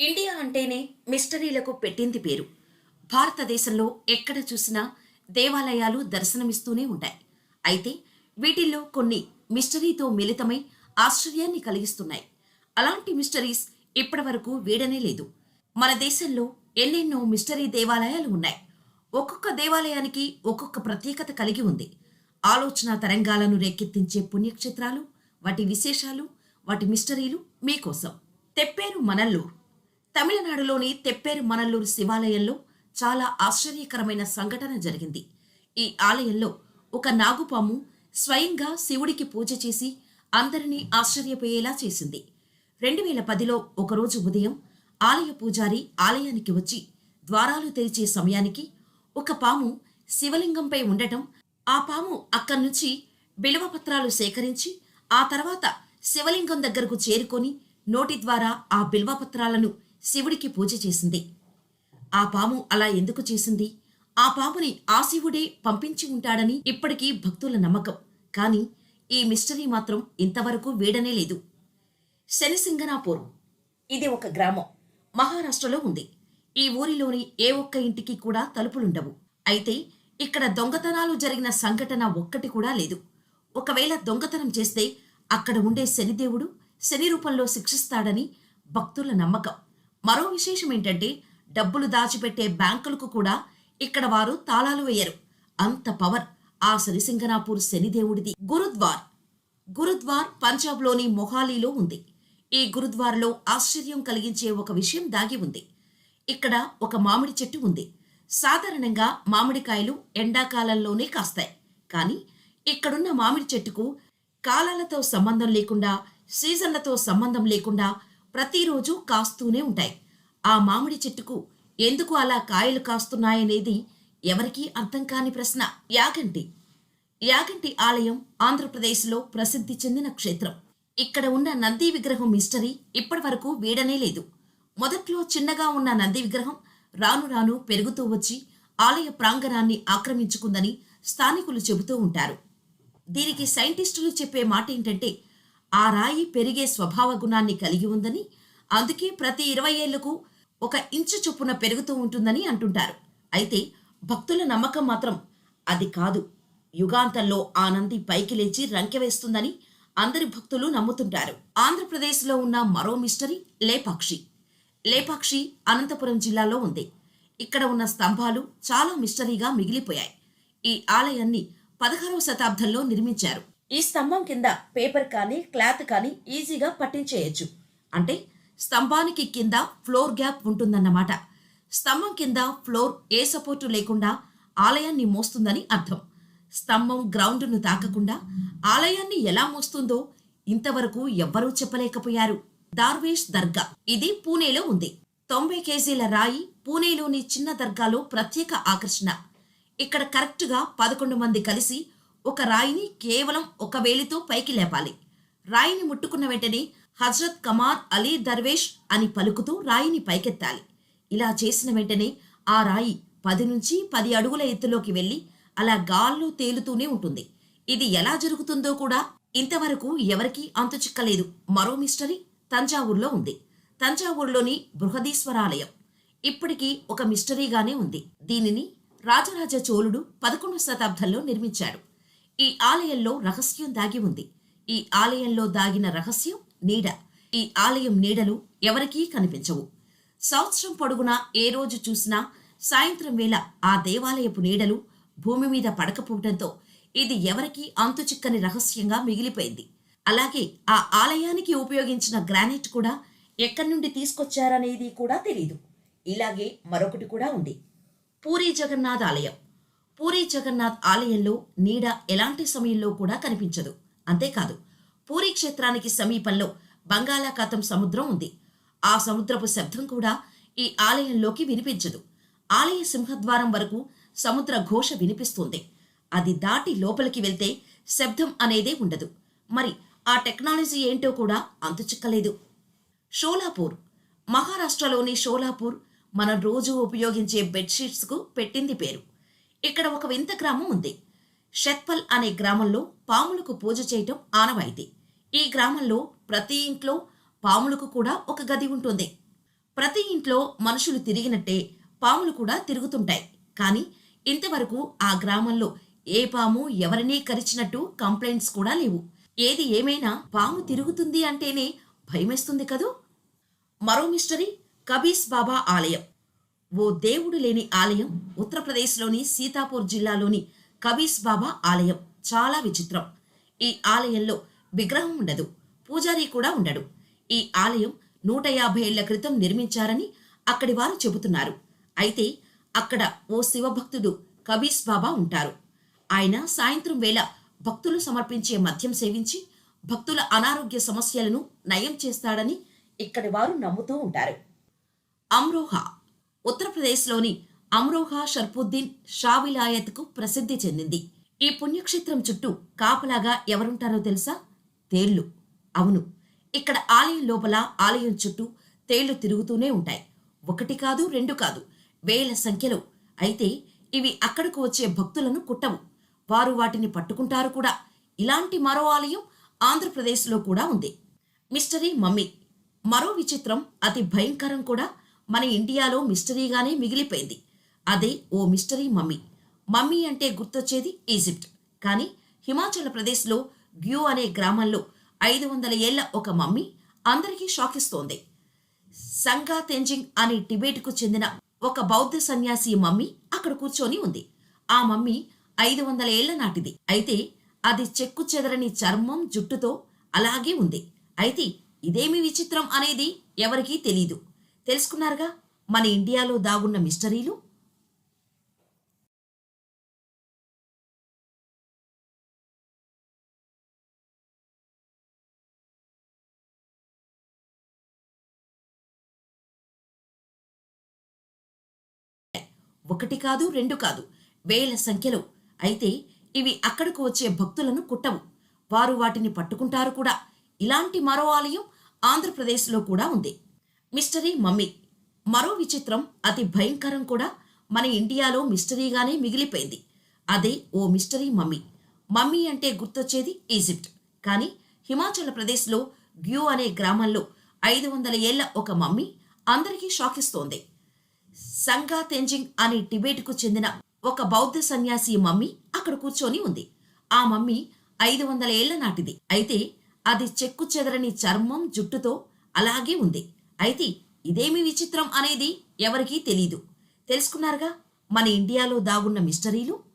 India అంటేనే మిస్టరీలకు పెట్టింది పేరు. భారతదేశంలో ఎక్కడ చూసినా దేవాలయాలు దర్శనమిస్తూనే ఉంటాయి. అయితే వీటిల్లో కొన్ని మిస్టరీతో మిళితమై ఆశ్చర్యాన్ని కలిగిస్తున్నాయి. అలాంటి మిస్టరీస్ ఇప్పటివరకు వీడనే లేదు. మన దేశంలో ఎన్నెన్నో మిస్టరీ దేవాలయాలు ఉన్నాయి. ఒక్కొక్క దేవాలయానికి ఒక్కొక్క ప్రత్యేకత కలిగి ఉంది. ఆలోచన తరంగాలను రేకెత్తించే పుణ్యక్షేత్రాలు వాటి విశేషాలు వాటి మిస్టరీలు మీకోసం. తెప్పేరు మనల్లూరు తమిళనాడులోని తెప్పేరు మనల్లూరు శివాలయంలో చాలా ఆశ్చర్యకరమైన సంఘటన జరిగింది. ఈ ఆలయంలో ఒక నాగుపాము స్వయంగా శివుడికి పూజ చేసి అందరినీ ఆశ్చర్యపోయేలా చేసింది. రెండు వేల పదిలో ఒకరోజు ఉదయం ఆలయ పూజారి ఆలయానికి వచ్చి ద్వారాలు తెరిచే సమయానికి ఒక పాము శివలింగంపై ఉండటం ఆ పాము అక్కడి నుంచి బిల్వపత్రాలు సేకరించి ఆ తర్వాత శివలింగం దగ్గరకు చేరుకొని నోటి ద్వారా ఆ బిల్వపత్రాలను శివుడికి పూజ చేసింది. ఆ పాము అలా ఎందుకు చేసింది? ఆ పాముని ఆ శివుడే పంపించి ఉంటాడని ఇప్పటికీ భక్తుల నమ్మకం. కానీ ఈ మిస్టరీ మాత్రం ఇంతవరకు వీడనే లేదు. శనిసింగనాపూర్. ఇది ఒక గ్రామం. మహారాష్ట్రలో ఉంది. ఈ ఊరిలోని ఏ ఒక్క ఇంటికి కూడా తలుపులుండవు. అయితే ఇక్కడ దొంగతనాలు జరిగిన సంఘటన ఒక్కటి కూడా లేదు. ఒకవేళ దొంగతనం చేస్తే అక్కడ ఉండే శనిదేవుడు శని రూపంలో శిక్షిస్తాడని భక్తుల నమ్మకం. మరో విశేషం ఏంటంటే డబ్బులు దాచిపెట్టే బ్యాంకులకు కూడా ఇక్కడ వారు తాళాలు వేయరు. అంత పవర్ ఆ శనిసింగనాపూర్ శనిదేవుడిది. గురుద్వార్. గురుద్వార్ పంజాబ్లోని మొహాలీలో ఉంది. ఈ గురుద్వార్లో ఆశ్చర్యం కలిగించే ఒక విషయం దాగి ఉంది. ఇక్కడ ఒక మామిడి చెట్టు ఉంది. సాధారణంగా మామిడికాయలు ఎండాకాలంలోనే కాస్తాయి. కానీ ఇక్కడున్న మామిడి చెట్టుకు కాలాలతో సంబంధం లేకుండా సీజన్లతో సంబంధం లేకుండా ప్రతిరోజు కాస్తూనే ఉంటాయి. ఆ మామిడి చెట్టుకు ఎందుకు అలా కాయలు కాస్తున్నాయనేది ఎవరికీ అర్థం కాని ప్రశ్న. యాగంటి. యాగంటి ఆలయం ఆంధ్రప్రదేశ్లో ప్రసిద్ధి చెందిన క్షేత్రం. ఇక్కడ ఉన్న నంది విగ్రహం మిస్టరీ ఇప్పటివరకు వీడనే లేదు. మొదట్లో చిన్నగా ఉన్న నంది విగ్రహం రాను రాను పెరుగుతూ వచ్చి ఆలయ ప్రాంగణాన్ని ఆక్రమించుకుందని స్థానికులు చెబుతూ ఉంటారు. దీనికి సైంటిస్టులు చెప్పే మాట ఏంటంటే ఆ రాయి పెరిగే స్వభావ గుణాన్ని కలిగి ఉందని అందుకే ప్రతి ఇరవై ఏళ్ళకు ఒక ఇంచు చొప్పున పెరుగుతూ ఉంటుందని అంటుంటారు. అయితే భక్తుల నమ్మకం మాత్రం అది కాదు. యుగాంతంలో ఆ నంది పైకి లేచి రంకె వేస్తుందని అందరి భక్తులు నమ్ముతుంటారు. ఆంధ్రప్రదేశ్లో ఉన్న మరో మిస్టరీ లేపాక్షి. లేపాక్షి అనంతపురం జిల్లాలో ఉంది. ఇక్కడ ఉన్న స్తంభాలు చాలా మిస్టరీగా మిగిలిపోయాయి. ఈ ఆలయాన్ని పదహారవ శతాబ్దంలో నిర్మించారు. ఈ స్తంభం కింద పేపర్ కానీ క్లాత్ కానీ ఈజీగా పట్టించేయచ్చు. అంటే స్తంభానికి కింద ఫ్లోర్ గ్యాప్ ఉంటుందన్నమాట. స్తంభం కింద ఫ్లోర్ ఏ సపోర్టు లేకుండా ఆలయాన్ని మోస్తుందని అర్థం. స్తంభం గ్రౌండ్ను తాకకుండా ఆలయాన్ని ఎలా మోస్తుందో ఇంతవరకు ఎవ్వరూ చెప్పలేకపోయారు. దార్వేష్ దర్గా. ఇది పూణేలో ఉంది. తొంభై కేజీల రాయి పూణేలోని చిన్న దర్గాలో ప్రత్యేక ఆకర్షణ. ఇక్కడ కరెక్ట్గా పదకొండు మంది కలిసి ఒక రాయిని కేవలం ఒక వేలితో పైకి లేపాలి. రాయిని ముట్టుకున్న వెంటనే హజ్రత్ కమార్ అలీ దర్వేష్ అని పలుకుతూ రాయిని పైకెత్తాలి. ఇలా చేసిన వెంటనే ఆ రాయి పది నుంచి పది అడుగుల ఎత్తులోకి వెళ్ళి అలా గాల్లో తేలుతూనే ఉంటుంది. ఇది ఎలా జరుగుతుందో కూడా ఇంతవరకు ఎవరికీ అంతు చిక్కలేదు. మరో మిస్టరీ తంజావూరులో ఉంది. తంజావూరులోని బృహదీశ్వరాలయం. ఇప్పటికీ ఒక మిస్టరీగానే ఉంది. దీనిని రాజరాజ చోళుడు పదకొండవ శతాబ్దంలో నిర్మించాడు. ఈ ఆలయంలో రహస్యం దాగి ఉంది. ఈ ఆలయంలో దాగిన రహస్యం నీడ. ఈ ఆలయం నీడలు ఎవరికీ కనిపించవు. సంవత్సరం పొడుగునా ఏ రోజు చూసినా సాయంత్రం వేళ ఆ దేవాలయపు నీడలు భూమి మీద పడకపోవడంతో ఇది ఎవరికీ అంతు చిక్కని రహస్యంగా మిగిలిపోయింది. అలాగే ఆ ఆలయానికి ఉపయోగించిన గ్రానైట్ కూడా ఎక్కడి నుండి తీసుకొచ్చారనేది కూడా తెలియదు ఇలాగే మరొకటి కూడా ఉంది. పూరి జగన్నాథ్ ఆలయం. పూరి జగన్నాథ్ ఆలయంలో నీడ ఎలాంటి సమయంలో కూడా కనిపించదు. అంతేకాదు పూరి క్షేత్రానికి సమీపంలో బంగాళాఖాతం సముద్రం ఉంది. ఆ సముద్రపు శబ్దం కూడా ఈ ఆలయంలోకి వినిపించదు. ఆలయ సింహద్వారం వరకు సముద్ర ఘోష వినిపిస్తుంది. అది దాటి లోపలికి వెళ్తే శబ్దం అనేదే ఉండదు. మరి ఆ టెక్నాలజీ ఏంటో కూడా అంతుచిక్కలేదు షోలాపూర్ మహారాష్ట్రలోని షోలాపూర్ మనం రోజు ఉపయోగించే బెడ్షీట్స్కు పెట్టింది పేరు. ఇక్కడ ఒక వింత గ్రామం ఉంది. షెత్పల్ అనే గ్రామంలో పాములకు పూజ చేయటం ఆనవాయితీ. ఈ గ్రామంలో ప్రతి ఇంట్లో పాములకు కూడా ఒక గది ఉంటుంది. ప్రతి ఇంట్లో మనుషులు తిరిగినట్టే పాములు కూడా తిరుగుతుంటాయి. కానీ ఇంతవరకు ఆ గ్రామంలో ఏ పాము ఎవరినీ కరిచినట్టు కంప్లైంట్స్ కూడా లేవు. ఏది ఏమైనా పాము తిరుగుతుంది అంటేనే భయమేస్తుంది కదూ? మరో మిస్టరీ కబీస్ బాబా ఆలయం. ఓ దేవుడు లేని ఆలయం ఉత్తరప్రదేశ్లోని సీతాపూర్ జిల్లాలోని కబీస్ బాబా ఆలయం. చాలా విచిత్రం. ఈ ఆలయంలో విగ్రహం ఉండదు పూజారి కూడా ఉండడు. ఈ ఆలయం నూట యాభై ఏళ్ళ క్రితం నిర్మించారని అక్కడి వారు చెబుతున్నారు. అయితే అక్కడ ఓ శివభక్తుడు కబీస్ బాబా ఉంటారు. ఆయన సాయంత్రం వేళ భక్తులు సమర్పించే మద్యం సేవించి భక్తుల అనారోగ్య సమస్యలను నయం చేస్తాడని ఇక్కడి వారు నమ్ముతూ ఉంటారు. అమ్రోహా ఉత్తరప్రదేశ్లోని అమ్రోహా షర్ఫుద్దీన్ షా విలాయత్కు ప్రసిద్ధి చెందింది. ఈ పుణ్యక్షేత్రం చుట్టూ కాపలాగా ఎవరుంటారో తెలుసా? తేళ్ళు. అవును ఇక్కడ ఆలయం లోపల ఆలయం చుట్టూ తేళ్ళు తిరుగుతూనే ఉంటాయి. ఒకటి కాదు రెండు కాదు వేల సంఖ్యలో. అయితే ఇవి అక్కడకు వచ్చే భక్తులను కుట్టవు. వారు వాటిని పట్టుకుంటారు కూడా. ఇలాంటి మరో ఆలయం ఆంధ్రప్రదేశ్లో కూడా ఉంది. Mystery mummy. మరో విచిత్రం అతి భయంకరం కూడా మన ఇండియాలో మిస్టరీగానే మిగిలిపోయింది. అదే ఓ మిస్టరీ మమ్మీ. మమ్మీ అంటే గుర్తొచ్చేది ఈజిప్ట్. కానీ హిమాచల్ ప్రదేశ్లో గ్యూ అనే గ్రామంలో ఐదు వందల ఏళ్ళ ఒక మమ్మీ అందరికీ షాకిస్తోంది. సంగా తెంజింగ్ అనే టిబేట్కు చెందిన ఒక బౌద్ధ సన్యాసి మమ్మీ అక్కడ కూర్చొని ఉంది. ఆ మమ్మీ ఐదు వందల ఏళ్ళ నాటిది. అయితే అది చెక్కు చెదరని చర్మం జుట్టుతో అలాగే ఉంది. అయితే ఇదేమి విచిత్రం అనేది ఎవరికీ తెలీదు. తెలుసుకున్నారుగా మన ఇండియాలో దాగున్న మిస్టరీలు? ఒకటి కాదు రెండు కాదు వేల సంఖ్యలో. అయితే ఇవి అక్కడకు వచ్చే భక్తులను కుట్టవు. వారు వాటిని పట్టుకుంటారు కూడా. ఇలాంటి మరో ఆలయం ఆంధ్రప్రదేశ్లో కూడా ఉంది. Mystery mummy. మరో విచిత్రం అతి భయంకరం కూడా మన ఇండియాలో మిస్టరీగానే మిగిలిపోయింది. అదే ఓ మిస్టరీ మమ్మీ. మమ్మీ అంటే గుర్తొచ్చేది ఈజిప్ట్. కానీ హిమాచల్ ప్రదేశ్లో గ్యూ అనే గ్రామంలో ఐదు వందల ఏళ్ళ ఒక మమ్మీ అందరికీ షాకిస్తోంది. సంగా తెంజింగ్ అనే టిబెట్కు చెందిన ఒక బౌద్ధ సన్యాసి మమ్మీ అక్కడ కూర్చొని ఉంది. ఆ మమ్మీ ఐదు వందల ఏళ్ళ నాటిది. అయితే అది చెక్కు చెదరని చర్మం జుట్టుతో అలాగే ఉంది. అయితే ఇదేమి విచిత్రం అనేది ఎవరికీ తెలీదు. తెలుసుకున్నారుగా? మన ఇండియాలో దాగున్న మిస్టరీలు?